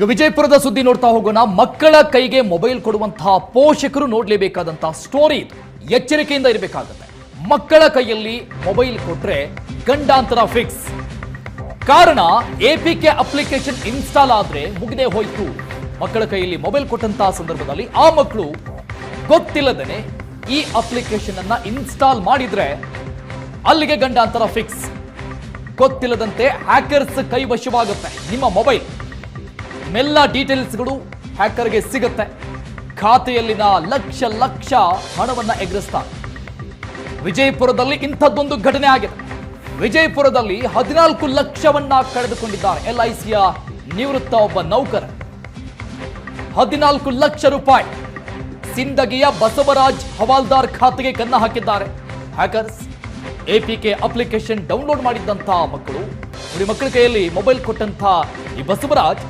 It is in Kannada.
ಈಗ ವಿಜಯಪುರದ ಸುದ್ದಿ ನೋಡ್ತಾ ಹೋಗೋಣ. ಮಕ್ಕಳ ಕೈಗೆ ಮೊಬೈಲ್ ಕೊಡುವಂತಹ ಪೋಷಕರು ನೋಡಲೇಬೇಕಾದಂತಹ ಸ್ಟೋರಿ ಇದು. ಎಚ್ಚರಿಕೆಯಿಂದ ಇರಬೇಕಾಗುತ್ತೆ. ಮಕ್ಕಳ ಕೈಯಲ್ಲಿ ಮೊಬೈಲ್ ಕೊಟ್ರೆ ಗಂಡಾಂತರ ಫಿಕ್ಸ್ ಕಾರಣ ಎಪಿಕೆ ಅಪ್ಲಿಕೇಶನ್ ಇನ್ಸ್ಟಾಲ್ ಆದ್ರೆ ಮುಗಿದೇ ಹೋಯ್ತು. ಮಕ್ಕಳ ಕೈಯಲ್ಲಿ ಮೊಬೈಲ್ ಕೊಟ್ಟಂತಹ ಸಂದರ್ಭದಲ್ಲಿ ಆ ಮಕ್ಕಳು ಗೊತ್ತಿಲ್ಲದೇನೆ ಈ ಅಪ್ಲಿಕೇಶನ್ ಅನ್ನ ಇನ್ಸ್ಟಾಲ್ ಮಾಡಿದ್ರೆ ಅಲ್ಲಿಗೆ ಗಂಡಾಂತರ ಫಿಕ್ಸ್ ಗೊತ್ತಿಲ್ಲದಂತೆ ಹ್ಯಾಕರ್ಸ್ ಕೈವಶವಾಗುತ್ತೆ ನಿಮ್ಮ ಮೊಬೈಲ್. ನಿಮ್ಮೆಲ್ಲ ಡೀಟೇಲ್ಸ್ಗಳು ಹ್ಯಾಕರ್ಗೆ ಸಿಗುತ್ತೆ. ಖಾತೆಯಲ್ಲಿನ ಲಕ್ಷ ಲಕ್ಷ ಹಣವನ್ನು ಎಗರಿಸ್ತಾರೆ. ವಿಜಯಪುರದಲ್ಲಿ ಇಂಥದ್ದೊಂದು ಘಟನೆ ಆಗಿದೆ. ವಿಜಯಪುರದಲ್ಲಿ ಹದಿನಾಲ್ಕು ಲಕ್ಷವನ್ನ ಕಳೆದುಕೊಂಡಿದ್ದಾರೆ ಎಲ್ ಐ ಸಿಯ ನಿವೃತ್ತ ಒಬ್ಬ ನೌಕರ. ಹದಿನಾಲ್ಕು ಲಕ್ಷ ರೂಪಾಯಿ ಸಿಂದಗಿಯ ಬಸವರಾಜ್ ಹವಾಲ್ದಾರ್ ಖಾತೆಗೆ ಕನ್ನ ಹಾಕಿದ್ದಾರೆ. ಹ್ಯಾಕರ್ಸ್ ಎಪಿಕೆ ಅಪ್ಲಿಕೇಶನ್ ಡೌನ್ಲೋಡ್ ಮಾಡಿದ್ದಂತಹ ಮಕ್ಕಳು ಮಕ್ಕಳ ಕೈಯಲ್ಲಿ ಮೊಬೈಲ್ ಕೊಟ್ಟಂತಹ ಈ ಬಸವರಾಜ್